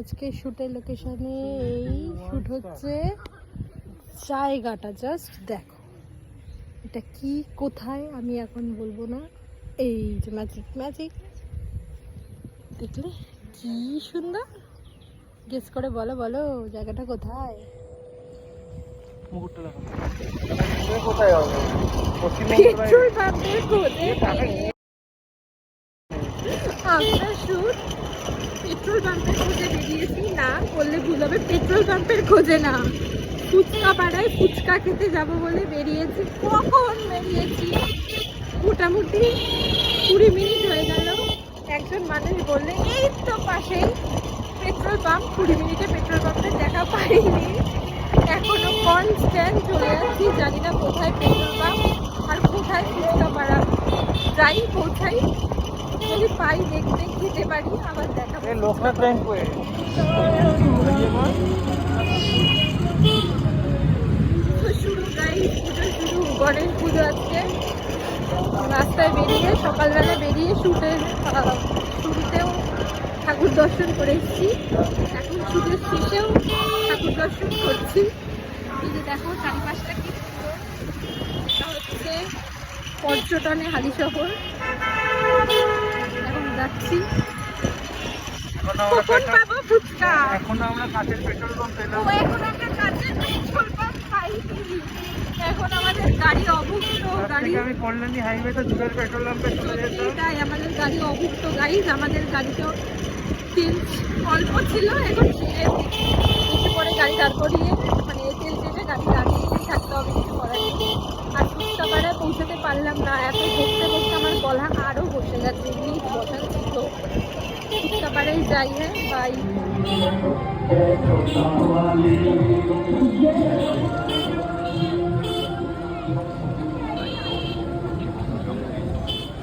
আজকে শুটের লোকেশনে এই শুট হচ্ছে জায়গাটা জাস্ট দেখো। এটা কি কোথায় আমি এখন বলব না। এই যে ম্যাজিক ম্যাজিক দেখলে কি সুন্দর। গেস করে বলো বলো জায়গাটা কোথায়? মুকুটটা দেখো। এ কোথায় হবে? আমরা শুট পেট্রোল পাম্পের খোঁজে বেরিয়েছি। না বললে ভুল হবে, পেট্রোল পাম্পের খোঁজে না। ফুচকা পাড়ায় ফুচকা খেতে যাব বলে বেরিয়েছি। কখন বেরিয়েছি? মোটামুটি কুড়ি মিনিট হয়ে গেল। একজন মানুষ বললে, এই তো পাশেই পেট্রোল পাম্প। কুড়ি মিনিটে পেট্রোল পাম্পের দেখা পাইনি। এখনও কনস্ট্যান্ট চলে যাচ্ছি। জানি না কোথায় পেট্রোল পাম্প আর কোথায় ফুচকা পাড়া। যাই, পৌঁছাই। যদি পাই দেখতে খেতে পারি আবার দেখা এ লোকনাথ ব্যাংক করে। শুরু গাই পুজো শুরু। গণেশ পুজো আজকে। রাস্তায় বেরিয়ে সকালবেলা বেরিয়ে শুটে শুরুতেও ঠাকুর দর্শন করে এসেছি। এখন শুটের শেষেও ঠাকুর দর্শন করছি। এই যে দেখো চারিপাশটা কি এটা হচ্ছে পর্যটনে হালি যাচ্ছি কখন পাবো ফুচকা? এখন আমরা কাছের পেট্রোল পাম্প ও এখন আমরা কাছের পেট্রোল পাম্প পাইনি এখন আমাদের গাড়ি অভুক্ত গাড়ি আমি কল্যাণী হাইওয়েতে দূরের পেট্রোল পাম্পে চলে যেতাম। এটাই আমাদের গাড়ি অভুক্ত গাইজ আমাদের গাড়িতেও তেল অল্প ছিল। এখন এসে পরে গাড়ি দাঁড় করিয়ে মানে তেল শেষে গাড়ি দাঁড়িয়েই থাকতে হবে কিছু করার আর ফুচকা পাড়ায় পৌঁছাতে পারলাম না এত বসতে বসতে আমার গলা আরও বসে গেছে এমনি বসা ছিল যাই হ্যাঁ বাই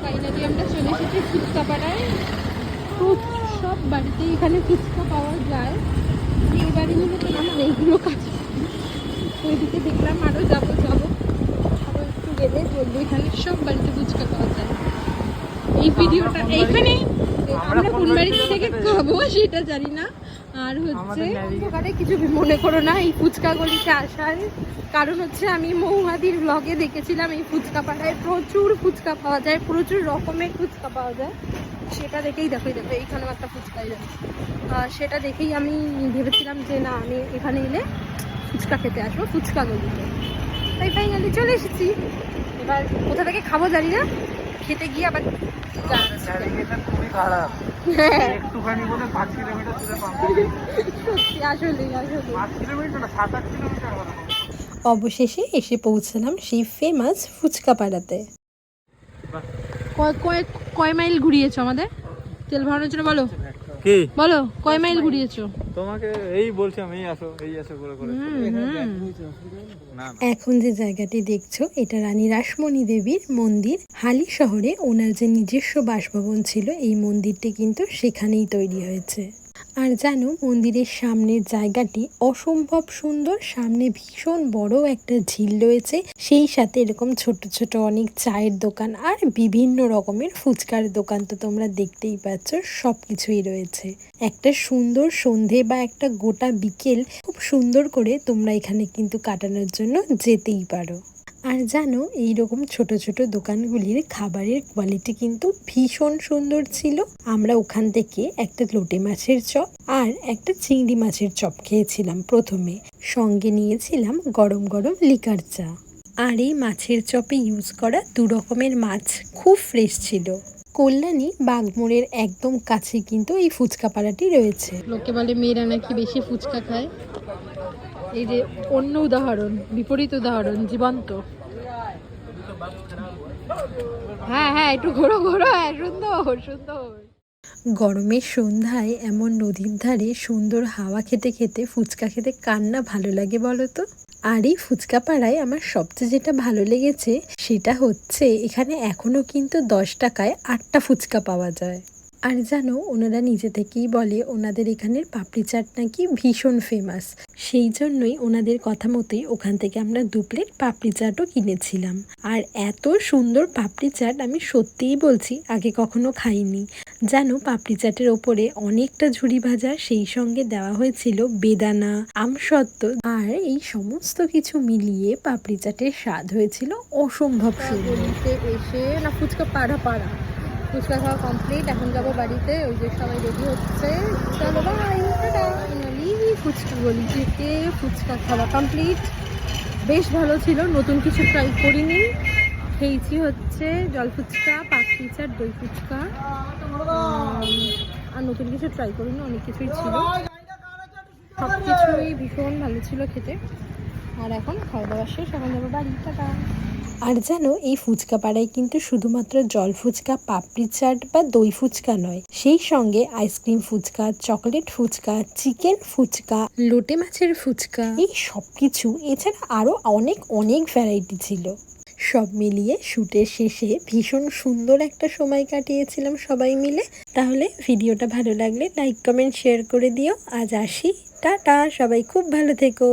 ফাইনালি আমরা চলে এসেছি ফুচকা পাড়ায় সব বাড়িতেই এখানে ফুচকা পাওয়া যায়। এই বাড়িগুলো তো আমার এইগুলো ওইদিকে দেখলাম আরও যাব যাব। আরও একটু গেলে বলব এখানে সব বাড়িতে ফুচকা পাওয়া যায়। এই ভিডিওটা এইখানে আমরা কোন বাড়ি থেকে খাব সেটা জানি না। আর হচ্ছে কিছু মনে করো না এই ফুচকা গলিতে আসার কারণ হচ্ছে আমি মৌহাদির ব্লগে দেখেছিলাম এই ফুচকা পাড়ায় প্রচুর ফুচকা পাওয়া যায় প্রচুর রকমের ফুচকা পাওয়া যায়। সেটা দেখেই দেখো দেখো এইখানেও একটা ফুচকাই যাচ্ছে সেটা দেখেই আমি ভেবেছিলাম যে না আমি এখানে এলে ফুচকা খেতে আসব ফুচকা গলিতে। তাই ফাইনালি চলে এসেছি। এবার কোথা থেকে খাব জানি না। খেতে গিয়ে আবার খুবই খারাপ। হ্যাঁ। একটুখানি বলে পাঁচ কিলোমিটার দূরে সত্যি আসলেই আসলে। পাঁচ কিলোমিটার না সাত আট কিলোমিটার অবশেষে এসে পৌঁছলাম সেই ফেমাস ফুচকা পাড়াতে কয় কয় কয় মাইল ঘুরিয়েছো আমাদের? তেল ভরানোর জন্য বলো। কি? বলো কয় মাইল ঘুরিয়েছো? তোমাকে এই বলছিলাম এই আসো এই আসো করে করে। এখন যে জায়গাটি দেখছ এটা রানী রাসমণি দেবীর মন্দির। হালি শহরে ওনার যে নিজস্ব বাসভবন ছিল এই মন্দিরটি কিন্তু সেখানেই তৈরি হয়েছে। আর জানো মন্দিরের সামনের জায়গাটি অসম্ভব সুন্দর, সামনে ভীষণ বড় একটা ঝিল রয়েছে। সেই সাথে এরকম ছোট ছোট অনেক চায়ের দোকান আর বিভিন্ন রকমের ফুচকার দোকান তো তোমরা দেখতেই পাচ্ছ সব কিছুই রয়েছে। একটা সুন্দর সন্ধে বা একটা গোটা বিকেল খুব সুন্দর করে তোমরা এখানে কিন্তু কাটানোর জন্য যেতেই পারো। আর জানো এই রকম ছোট ছোট দোকানগুলির খাবারের কোয়ালিটি কিন্তু ভীষণ সুন্দর ছিল। আমরা ওখান থেকে একটা লোটে মাছের চপ আর একটা চিংড়ি মাছের চপ খেয়েছিলাম প্রথমে। সঙ্গে নিয়েছিলাম গরম গরম লিকার চা। আর এই মাছের চপে ইউজ করা দু রকমের মাছ খুব ফ্রেশ ছিল। কল্যাণী বাগমোড়ের একদম কাছে কিন্তু এই ফুচকা পাড়াটি রয়েছে। লোকে বলে, মেয়েরা নাকি বেশি ফুচকা খায়? এই যে অন্য উদাহরণ, বিপরীত উদাহরণ, জীবন্ত। হ্যাঁ হ্যাঁ একটু ঘোরো ঘোরো হ্যাঁ সুন্দর সুন্দর। গরমের সন্ধ্যায় এমন নদীর ধারে সুন্দর হাওয়া খেতে খেতে ফুচকা খেতে কান্না ভালো লাগে বলো তো? আর এই ফুচকা পাড়ায় আমার সবচেয়ে যেটা ভালো লেগেছে সেটা হচ্ছে এখানে এখনও কিন্তু দশ টাকায় আটটা ফুচকা পাওয়া যায়। আর জানো, ওনারা নিজে থেকেই বলে, ওনাদের এখানের পাপড়ি চাট নাকি ভীষণ ফেমাস সেই জন্যই ওনাদের কথা মতোই ওখান থেকে আমরা দু প্লেট পাপড়ি চাটও কিনেছিলাম। আর এত সুন্দর পাপড়ি চাট আমি সত্যিই বলছি আগে কখনো খাইনি। জানো, পাপড়ি চাটের ওপরে অনেকটা ঝুড়ি ভাজা, সেই সঙ্গে দেওয়া হয়েছিল বেদানা, আমসত্ত্ব। আর এই সমস্ত কিছু মিলিয়ে পাপড়ি চাটের স্বাদ হয়েছিল অসম্ভব সুন্দর। এসে না ফুচকা পাড়া পাড়া। ফুচকা খাওয়া কমপ্লিট এখন যাব বাড়িতে, ওই যে সবাই রেডি হচ্ছে। চলো বাই ফুচকা গলি থেকে ফুচকা খাওয়া কমপ্লিট বেশ ভালো ছিল, নতুন কিছু ট্রাই করিনি। খেয়েছি হচ্ছে জল ফুচকা পাখি চাট দই ফুচকা। আর নতুন কিছু ট্রাই করিনি, অনেক কিছুই ছিল। সব কিছুই ভীষণ ভালো ছিল খেতে। আর এখন খাওয়া দাওয়া শেষ, এখন যাব বাড়ি। টাটা। আর জানো, এই ফুচকা পাড়ায় কিন্তু শুধুমাত্র জল ফুচকা, পাপড়ি চাট বা দই ফুচকা নয়। সেই সঙ্গে ice cream fuchka, chocolate fuchka, chicken fuchka, লোটে মাছের ফুচকা। এই সব কিছু এছাড়া আরও অনেক অনেক ভ্যারাইটি ছিল। সব মিলিয়ে শুটের শেষে ভীষণ সুন্দর একটা সময় কাটিয়েছিলাম সবাই মিলে। তাহলে ভিডিওটা ভালো লাগলে লাইক কমেন্ট শেয়ার করে দিও। আজ আসি। টাটা, সবাই খুব ভালো থেকো।